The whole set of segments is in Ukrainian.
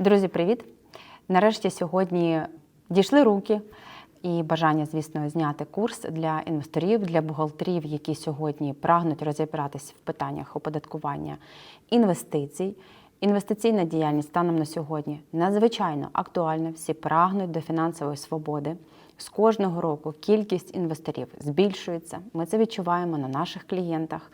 Друзі, привіт! Нарешті сьогодні дійшли руки і бажання, звісно, зняти курс для інвесторів, для бухгалтерів, які сьогодні прагнуть розібратися в питаннях оподаткування інвестицій. Інвестиційна діяльність станом на сьогодні надзвичайно актуальна. Всі прагнуть до фінансової свободи. З кожного року кількість інвесторів збільшується. Ми це відчуваємо на наших клієнтах.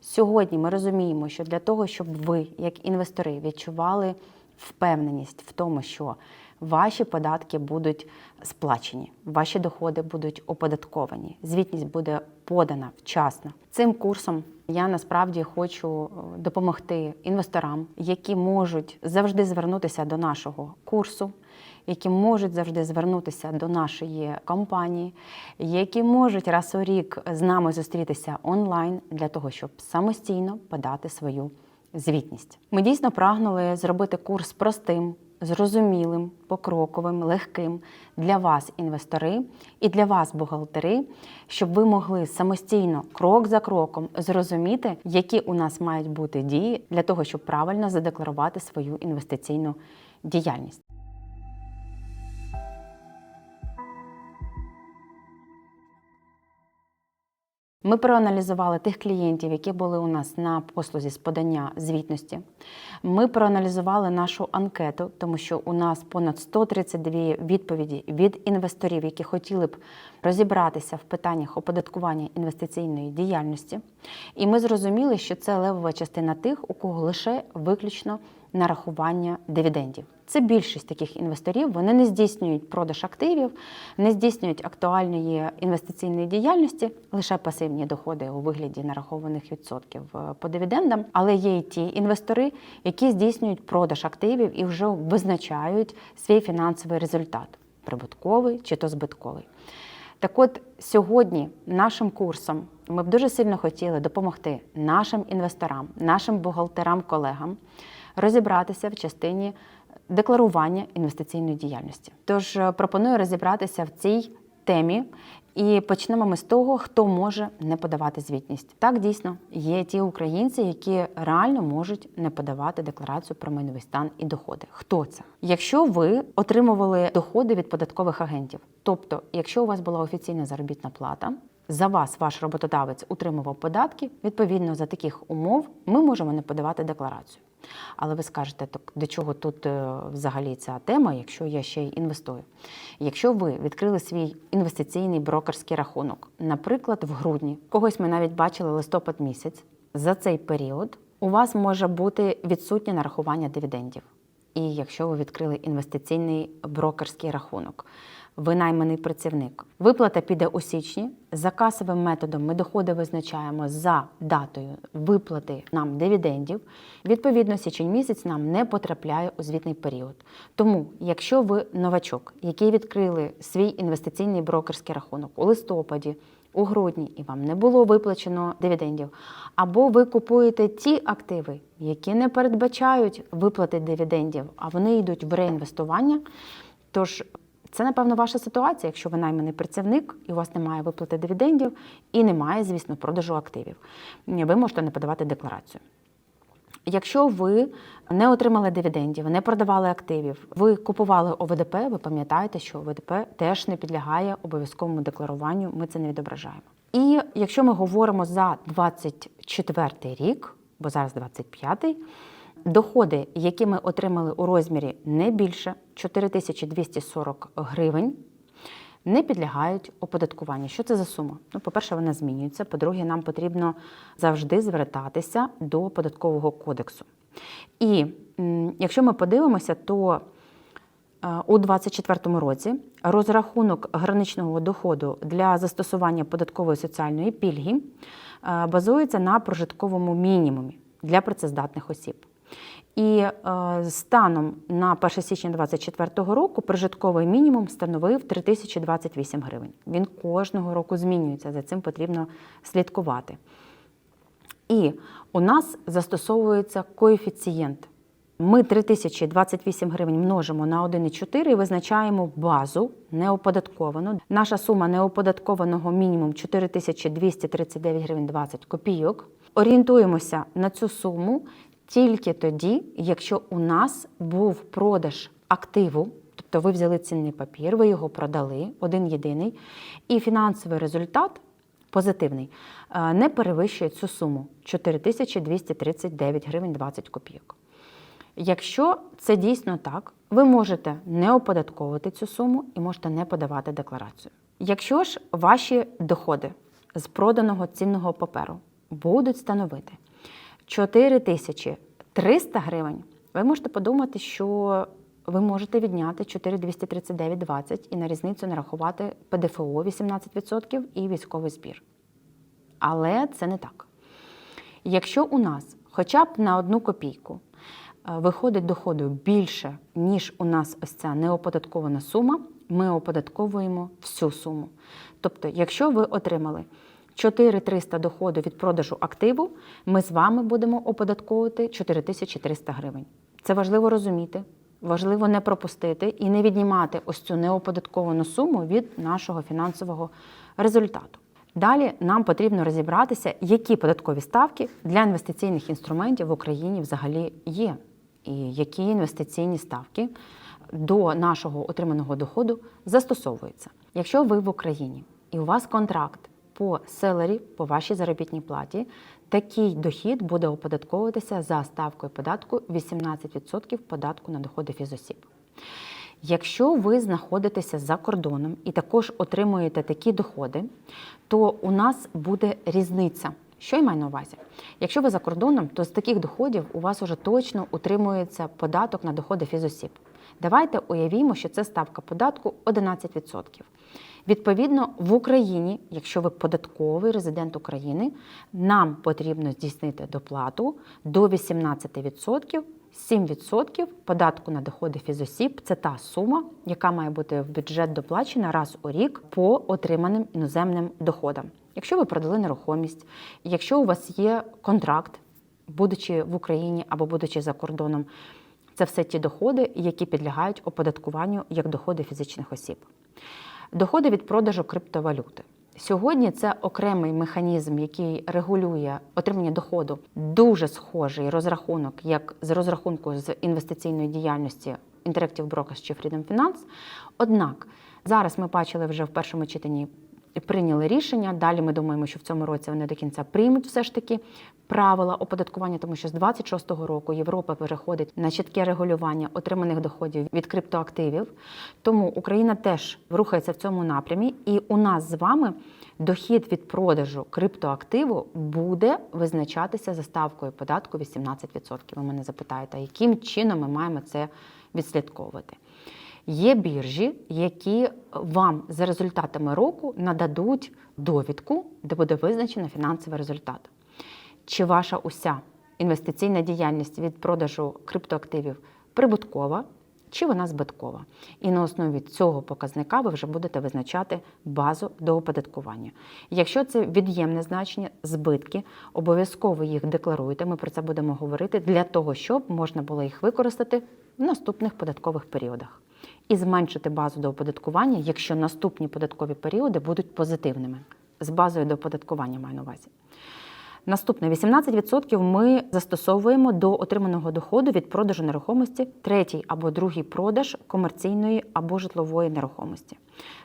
Сьогодні ми розуміємо, що для того, щоб ви, як інвестори, відчували впевненість в тому, що ваші податки будуть сплачені, ваші доходи будуть оподатковані, звітність буде подана вчасно. Цим курсом я насправді хочу е, допомогти інвесторам, які можуть завжди звернутися до нашого курсу. Які можуть завжди звернутися до нашої компанії, які можуть раз у рік з нами зустрітися онлайн для того, щоб самостійно подати свою звітність. Ми дійсно прагнули зробити курс простим, зрозумілим, покроковим, легким для вас, інвестори, і для вас, бухгалтери, щоб ви могли самостійно, крок за кроком, зрозуміти, які у нас мають бути дії для того, щоб правильно задекларувати свою інвестиційну діяльність. Ми проаналізували тих клієнтів, які були у нас на послузі з подання звітності. Ми проаналізували нашу анкету, тому що у нас понад 132 відповіді від інвесторів, які хотіли б розібратися в питаннях оподаткування інвестиційної діяльності. І ми зрозуміли, що це левова частина тих, у кого лише виключно нарахування дивідендів. Це більшість таких інвесторів. Вони не здійснюють продаж активів, не здійснюють актуальної інвестиційної діяльності, лише пасивні доходи у вигляді нарахованих відсотків е, по дивідендам. Але є й ті інвестори, які здійснюють продаж активів і вже визначають свій фінансовий результат прибутковий чи то збитковий. Так от сьогодні нашим курсом ми б дуже сильно хотіли допомогти нашим інвесторам, нашим бухгалтерам-колегам розібратися в частині декларування інвестиційної діяльності. Тож е, пропоную розібратися в цій темі. І почнемо ми з того, хто може не подавати звітність. Так дійсно є ті українці, які реально можуть не подавати декларацію про майновий стан і доходи. Хто це? Якщо ви отримували доходи від податкових агентів, тобто, якщо у вас була офіційна заробітна плата, за вас ваш роботодавець утримував податки, відповідно за таких умов ми можемо не подавати декларацію. Але ви скажете, так до чого тут е, взагалі ця тема, якщо я ще й інвестую? Якщо ви відкрили свій інвестиційний брокерський рахунок, наприклад, в грудні, когось ми навіть бачили листопад місяць, за цей період у вас може бути відсутнє нарахування дивідендів. І якщо ви відкрили інвестиційний брокерський рахунок, ви найманий працівник. Виплата піде у січні. За касовим методом ми доходи визначаємо за датою виплати нам дивідендів. Відповідно, січень місяць нам не потрапляє у звітний період. Тому, якщо ви новачок, який відкрили свій інвестиційний брокерський рахунок у листопаді, у грудні і вам не було виплачено дивідендів, або ви купуєте ті активи, які не передбачають виплати дивідендів, а вони йдуть в реінвестування. Тож це, напевно, ваша ситуація, якщо ви найманий працівник і у вас немає виплати дивідендів і немає, звісно, продажу активів. Ви можете не подавати декларацію. Якщо ви не отримали дивідендів, не продавали активів, ви купували ОВДП, ви пам'ятаєте, що ОВДП теж не підлягає обов'язковому декларуванню, ми це не відображаємо. І якщо ми говоримо за 24 рік, бо зараз 25-й, доходи, які ми отримали у розмірі не більше 4240 гривень, не підлягають оподаткуванню. Що це за сума? Ну, по-перше, вона змінюється. По-друге, нам потрібно завжди звертатися до податкового кодексу. І якщо ми подивимося, то у 2024 році розрахунок граничного доходу для застосування податкової соціальної пільги базується на прожитковому мінімумі для працездатних осіб. І е, станом на 1 січня 2024 року прожитковий мінімум становив 3028 гривень. Він кожного року змінюється, за цим потрібно слідкувати. І у нас застосовується коефіцієнт. Ми 3028 гривень множимо на 1,4 і визначаємо базу неоподатковану. Наша сума неоподаткованого мінімум 4239 гривень 20 копійок. Орієнтуємося на цю суму тільки тоді, якщо у нас був продаж активу, тобто ви взяли цінний папір, ви його продали, один єдиний, і фінансовий результат позитивний е, не перевищує цю суму 4239 гривень 20 копійок. Якщо це дійсно так, ви можете не оподатковувати цю суму і можете не подавати декларацію. Якщо ж ваші доходи з проданого цінного паперу будуть становити 4300 гривень, ви можете подумати, що ви можете відняти 4239,20 і на різницю нарахувати ПДФО 18% і військовий збір. Але це не так. Якщо у нас хоча б на одну копійку е, виходить доходу більше, ніж у нас ось ця неоподаткована сума, ми оподатковуємо всю суму. Тобто, якщо ви отримали 4300 доходу від продажу активу, ми з вами будемо оподатковувати 4300 гривень. Це важливо розуміти, важливо не пропустити і не віднімати ось цю неоподатковану суму від нашого фінансового результату. Далі нам потрібно розібратися, які податкові ставки для інвестиційних інструментів в Україні взагалі є, і які інвестиційні ставки до нашого отриманого доходу застосовуються. Якщо ви в Україні і у вас контракт по селері, по вашій заробітній платі, такий дохід буде оподатковуватися за ставкою податку 18% податку на доходи фізосіб. Якщо ви знаходитеся за кордоном і також отримуєте такі доходи, то у нас буде різниця. Що я маю на увазі? Якщо ви за кордоном, то з таких доходів у вас уже точно утримується податок на доходи фізосіб. Давайте уявімо, що це ставка податку 11%. Відповідно, в Україні, якщо ви податковий резидент України, нам потрібно здійснити доплату до 18%. 7% податку на доходи фізосіб це та сума, яка має бути в бюджет доплачена раз у рік по отриманим іноземним доходам. Якщо ви продали нерухомість, якщо у вас є контракт, будучи в Україні або будучи за кордоном, це все ті доходи, які підлягають оподаткуванню як доходи фізичних осіб. Доходи від продажу криптовалюти. Сьогодні це окремий механізм, який регулює отримання доходу, дуже схожий розрахунок, як з розрахунку з інвестиційної діяльності Interactive Brokers чи Freedom Finance. Однак зараз ми бачили вже в першому читанні. Прийняли рішення. Далі ми думаємо, що в цьому році вони до кінця приймуть все ж таки правила оподаткування, тому що з 26-го року Європа переходить на чітке регулювання отриманих доходів від криптоактивів. Тому Україна теж рухається в цьому напрямі, і у нас з вами дохід від продажу криптоактиву буде визначатися за ставкою податку 18%. Ви мене запитаєте, яким чином ми маємо це відслідковувати? Є біржі, які вам за результатами року нададуть довідку, де буде визначено фінансовий результат. Чи ваша уся інвестиційна діяльність від продажу криптоактивів прибуткова, чи вона збиткова. І на основі цього показника ви вже будете визначати базу до оподаткування. Якщо це від'ємне значення, збитки, обов'язково їх декларуйте. Ми про це будемо говорити для того, щоб можна було їх використати в наступних податкових періодах і зменшити базу до оподаткування, якщо наступні податкові періоди будуть позитивними. З базою до оподаткування маю на увазі. Наступне 18% ми застосовуємо до отриманого доходу від продажу нерухомості, третій або другий продаж комерційної або житлової нерухомості.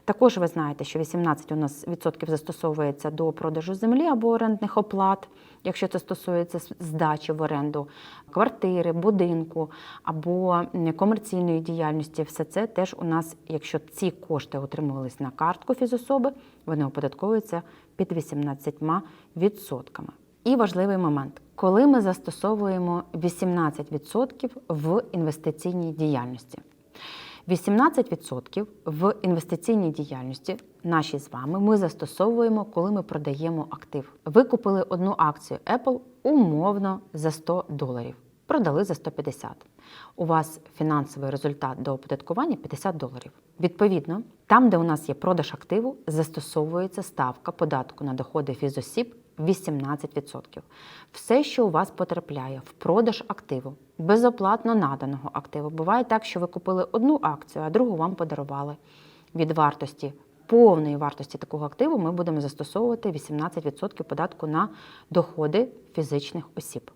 Також ви знаєте, що 18 у нас відсотків застосовується до продажу землі або орендних оплат, якщо це стосується здачі в оренду квартири, будинку або комерційної діяльності. Все це теж у нас, якщо ці кошти отримувались на картку фізособи, вони оподатковуються під 18%. І важливий момент, коли ми застосовуємо 18% в інвестиційній діяльності. 18% в інвестиційній діяльності наші з вами ми застосовуємо, коли ми продаємо актив. Ви купили одну акцію Apple умовно за 100 доларів, продали за 150. У вас фінансовий результат до оподаткування 50 доларів. Відповідно, там, де у нас є продаж активу, застосовується ставка податку на доходи фізосіб 18%. Все, що у вас потрапляє в продаж активу, безоплатно наданого активу. Буває так, що ви купили одну акцію, а другу вам подарували. Від вартості, повної вартості такого активу ми будемо застосовувати 18% податку на доходи фізичних осіб.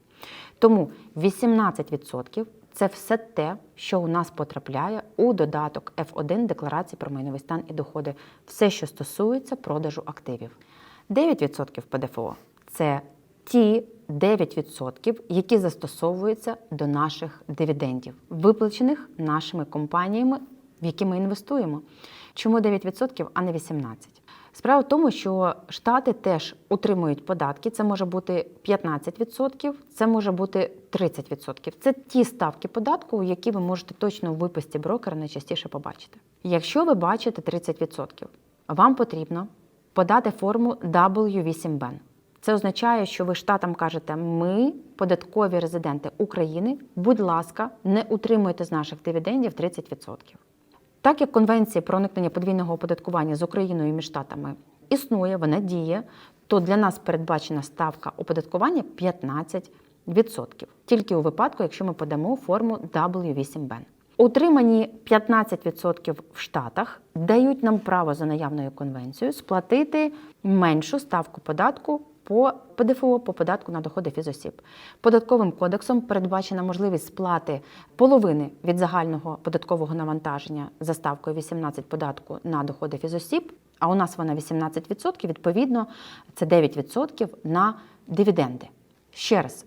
Тому 18% це все те, що у нас потрапляє у додаток F1 декларації про майновий стан і доходи, все, що стосується продажу активів. 9% ПДФО це ті 9%, які застосовуються до наших дивідендів, виплачених нашими компаніями, в які ми інвестуємо. Чому 9%, а не 18%? Справа в тому, що штати теж утримують податки. Це може бути 15%, це може бути 30%. Це ті ставки податку, які ви можете точно у виписці брокера найчастіше побачити. Якщо ви бачите 30%, вам потрібно подати форму W8BEN. Це означає, що ви штатам кажете, ми, податкові резиденти України, будь ласка, не утримуйте з наших дивідендів 30%. Так як Конвенція про уникнення подвійного оподаткування з Україною і між штатами існує, вона діє, то для нас передбачена ставка оподаткування 15%. Тільки у випадку, якщо ми подамо форму W8BEN. Утримані 15% в Штатах дають нам право за наявною конвенцією сплатити меншу ставку податку по ПДФО по податку на доходи фізосіб. Податковим кодексом передбачена можливість сплати половини від загального податкового навантаження за ставкою 18 податку на доходи фізосіб, а у нас вона 18%, відповідно, це 9% на дивіденди. Ще раз,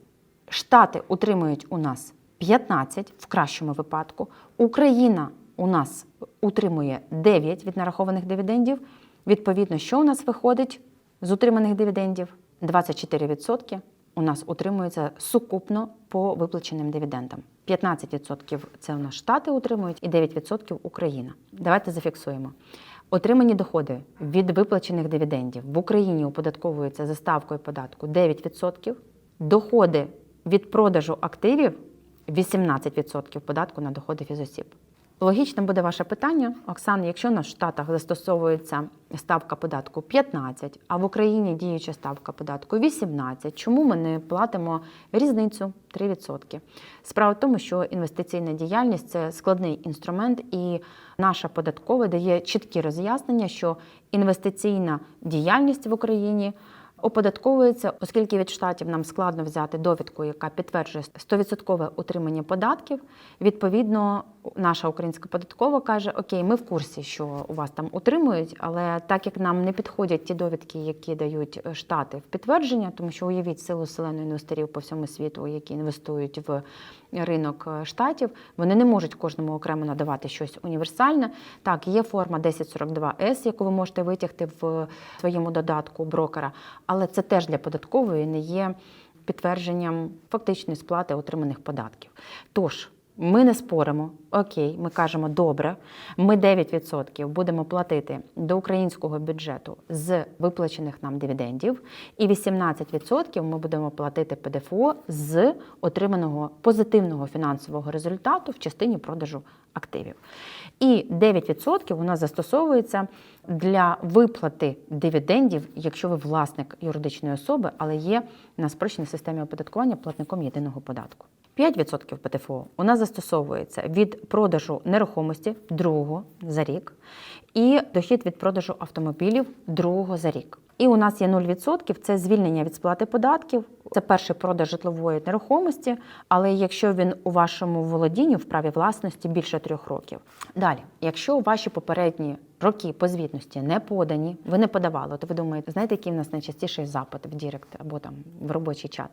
Штати утримують у нас 15 в кращому випадку. Україна у нас утримує 9 від нарахованих дивідендів. Відповідно, що у нас виходить з утриманих дивідендів? 24% у нас утримується сукупно по виплаченим дивідендам. 15% це у нас Штати утримують і 9% Україна. Давайте зафіксуємо. Отримані доходи від виплачених дивідендів в Україні оподатковуються за ставкою податку 9%. Доходи від продажу активів 18% податку на доходи фізосіб. Логічним буде ваше питання, Оксана, якщо на Штатах застосовується ставка податку 15, а в Україні діюча ставка податку 18, чому ми не платимо різницю 3%? Справа в тому, що інвестиційна діяльність це складний інструмент, і наша податкова дає чіткі роз'яснення, що інвестиційна діяльність в Україні оподатковується, оскільки від штатів нам складно взяти довідку, яка підтверджує 100% утримання податків. Відповідно, наша українська податкова каже: Окей, ми в курсі, що у вас там утримують, але так як нам не підходять ті довідки, які дають штати в підтвердження, тому що уявіть силу селену інвесторів по всьому світу, які інвестують в ринок штатів, вони не можуть кожному окремо надавати щось універсальне. Так, є форма 1042С, яку ви можете витягти в своєму додатку брокера, але це теж для податкової не є підтвердженням фактичної сплати отриманих податків. Тож, ми не споримо, окей, ми кажемо, добре, ми 9% будемо платити до українського бюджету з виплачених нам дивідендів, і 18% ми будемо платити ПДФО з отриманого позитивного фінансового результату в частині продажу активів. І 9% у нас застосовується для виплати дивідендів, якщо ви власник юридичної особи, але є на спрощеній системі оподаткування платником єдиного податку. 5% ПТФО у нас застосовується від продажу нерухомості другого за рік і дохід від продажу автомобілів другого за рік. І у нас є 0% – це звільнення від сплати податків. Це перший продаж житлової нерухомості, але якщо він у вашому володінні в праві власності більше трьох років. Далі, якщо ваші попередні роки по звітності не подані, ви не подавали, то ви думаєте, знаєте, який в нас найчастіший запит в Дірект або там в робочий чат.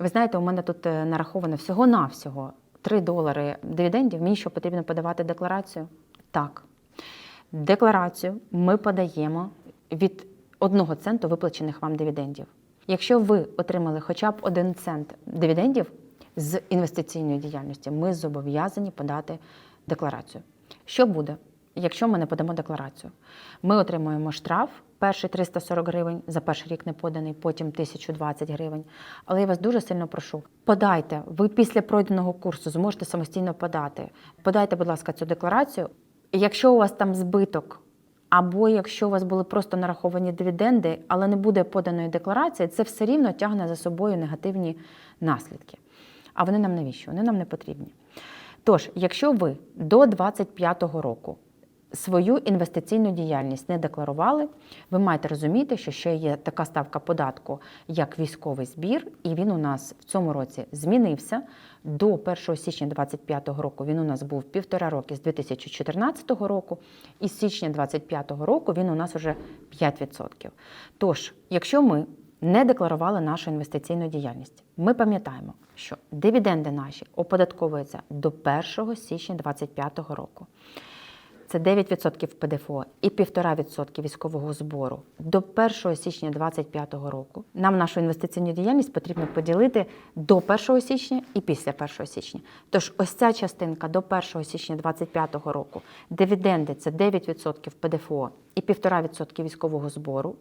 Ви знаєте, у мене тут е, нараховано всього-навсього 3 долари дивідендів. Мені що потрібно подавати декларацію? Так. Декларацію ми подаємо від 1 центу виплачених вам дивідендів. Якщо ви отримали хоча б 1 цент дивідендів з інвестиційної діяльності, ми зобов'язані подати декларацію. Що буде, якщо ми не подамо декларацію? Ми отримуємо штраф. Перший 340 гривень за перший рік не поданий, потім 1020 гривень. Але я вас дуже сильно прошу, подайте. Ви після пройденого курсу зможете самостійно подати. Подайте, будь ласка, цю декларацію. Якщо у вас там збиток, або якщо у вас були просто нараховані дивіденди, але не буде поданої декларації, це все рівно тягне за собою негативні наслідки. А вони нам навіщо? Вони нам не потрібні. Тож, якщо ви до 25-го року свою інвестиційну діяльність не декларували, ви маєте розуміти, що ще є така ставка податку, як військовий збір, і він у нас в цьому році змінився. До 1 січня 2025 року він у нас був півтора роки з 2014 року, і з січня 2025 року він у нас вже 5%. Тож, якщо ми не декларували нашу інвестиційну діяльність, ми пам'ятаємо, що дивіденди наші оподатковуються до 1 січня 2025 року. Це 9% ПДФО і 1,5% військового збору до 1 січня 2025 року. Нам нашу інвестиційну діяльність потрібно поділити до 1 січня і після 1 січня. Тож ось ця частинка до 1 січня 2025 року. Дивіденди це 9% ПДФО і 1,5% військового збору.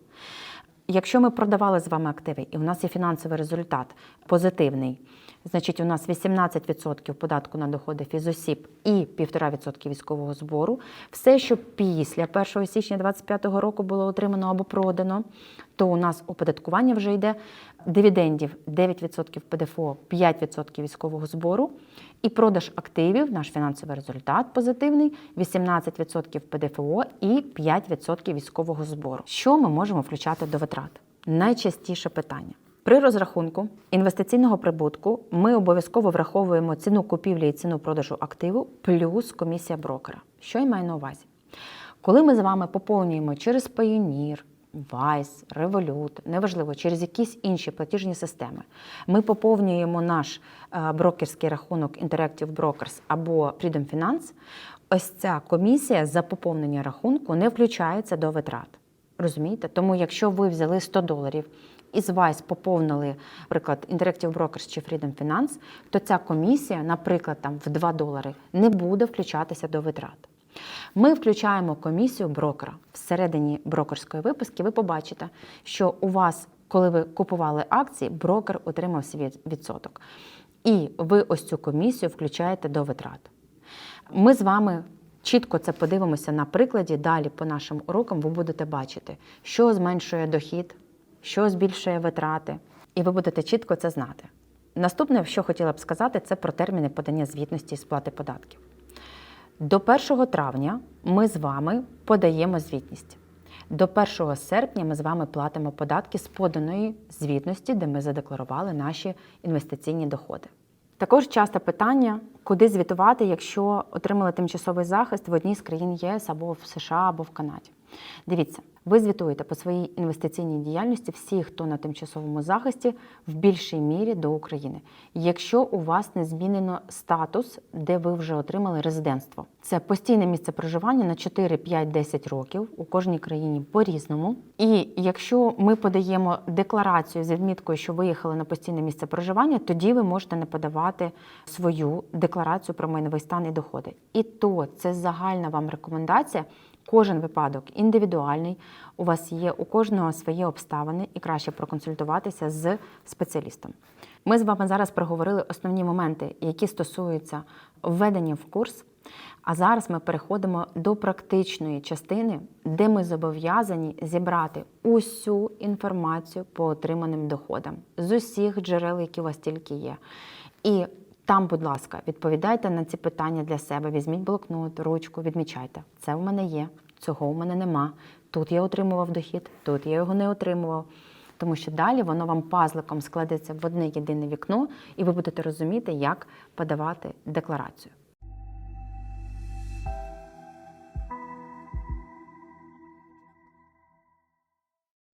Якщо ми продавали з вами активи, і у нас є фінансовий результат позитивний, значить у нас 18% податку на доходи фізосіб і 1,5% військового збору. Все, що після 1 січня 2025 року було отримано або продано, то у нас оподаткування вже йде дивідендів 9% ПДФО, 5% військового збору. І продаж активів, наш фінансовий результат позитивний, 18% ПДФО і 5% військового збору. Що ми можемо включати до витрат? Найчастіше питання. При розрахунку інвестиційного прибутку ми обов'язково враховуємо ціну купівлі і ціну продажу активу плюс комісія брокера. Що я маю на увазі? Коли ми з вами поповнюємо через Payoneer, Wise, Revolut, неважливо, через якісь інші платіжні системи, ми поповнюємо наш е, брокерський рахунок Interactive Brokers або Freedom Finance, ось ця комісія за поповнення рахунку не включається до витрат. Розумієте? Тому якщо ви взяли 100 доларів і з Wise поповнили, наприклад, Interactive Brokers чи Freedom Finance, то ця комісія, наприклад, там в 2 долари, не буде включатися до витрат. Ми включаємо комісію брокера. Всередині брокерської виписки ви побачите, що у вас, коли ви купували акції, брокер отримав свій відсоток. І ви ось цю комісію включаєте до витрат. Ми з вами чітко це подивимося на прикладі. Далі по нашим урокам ви будете бачити, що зменшує дохід, що збільшує витрати, і ви будете чітко це знати. Наступне, що хотіла б сказати, це про терміни подання звітності і сплати податків. До 1 травня ми з вами подаємо звітність. До 1 серпня ми з вами платимо податки з поданої звітності, де ми задекларували наші інвестиційні доходи. Також часто питання, куди звітувати, якщо отримали тимчасовий захист в одній з країн ЄС або в США, або в Канаді. Дивіться, ви звітуєте по своїй інвестиційній діяльності всі, хто на тимчасовому захисті, в більшій мірі до України. Якщо у вас не змінено статус, де ви вже отримали резидентство, це постійне місце проживання на 4, 5, 10 років у кожній країні по-різному. І якщо ми подаємо декларацію з відміткою, що виїхали на постійне місце проживання, тоді ви можете не подавати свою декларацію про майновий стан і доходи. І то це загальна вам рекомендація. Кожен випадок індивідуальний, у вас є у кожного свої обставини і краще проконсультуватися з спеціалістом. Ми з вами зараз проговорили основні моменти, які стосуються введення в курс. А зараз ми переходимо до практичної частини, де ми зобов'язані зібрати усю інформацію по отриманим доходам з усіх джерел, які у вас тільки є. І там, будь ласка, відповідайте на ці питання для себе. Візьміть блокнот, ручку, відмічайте. Це в мене є, цього у мене нема. Тут я отримував дохід, тут я його не отримував. Тому що далі воно вам пазликом складеться в одне єдине вікно, і ви будете розуміти, як подавати декларацію.